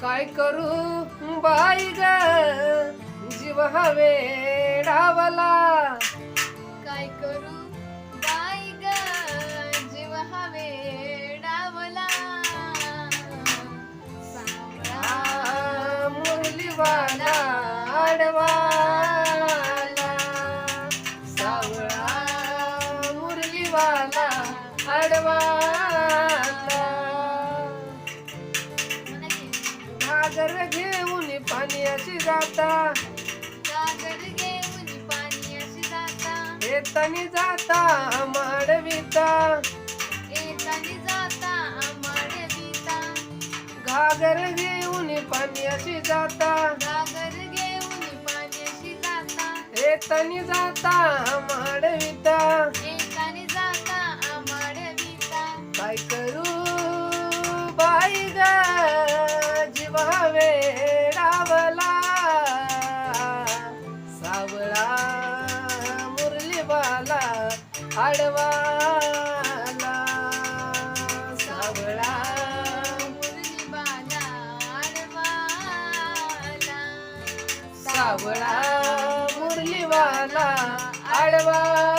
काय करू बाई ग? जीव हवे डावला. काय करू बाई ग? जीव हवे डावला. मुरलीवाला आडवाला सावळा मुरलीवाला आडवाला घागर घेऊन पाण्याची जाता. गागर घेऊन पाणी अशी जाता. येतानी जाता माडविता येतानी जाता आंबाड्या घागर घेऊन पाण्याची जाता. गागर घेऊन पाणी अशी जाता. येतानी जाता माडविता येतानी जाता आंबाड्या काय वेडावला सावळा मुरलीवाला आडवाला. सावळा सावळा मुरलीवाला आडवा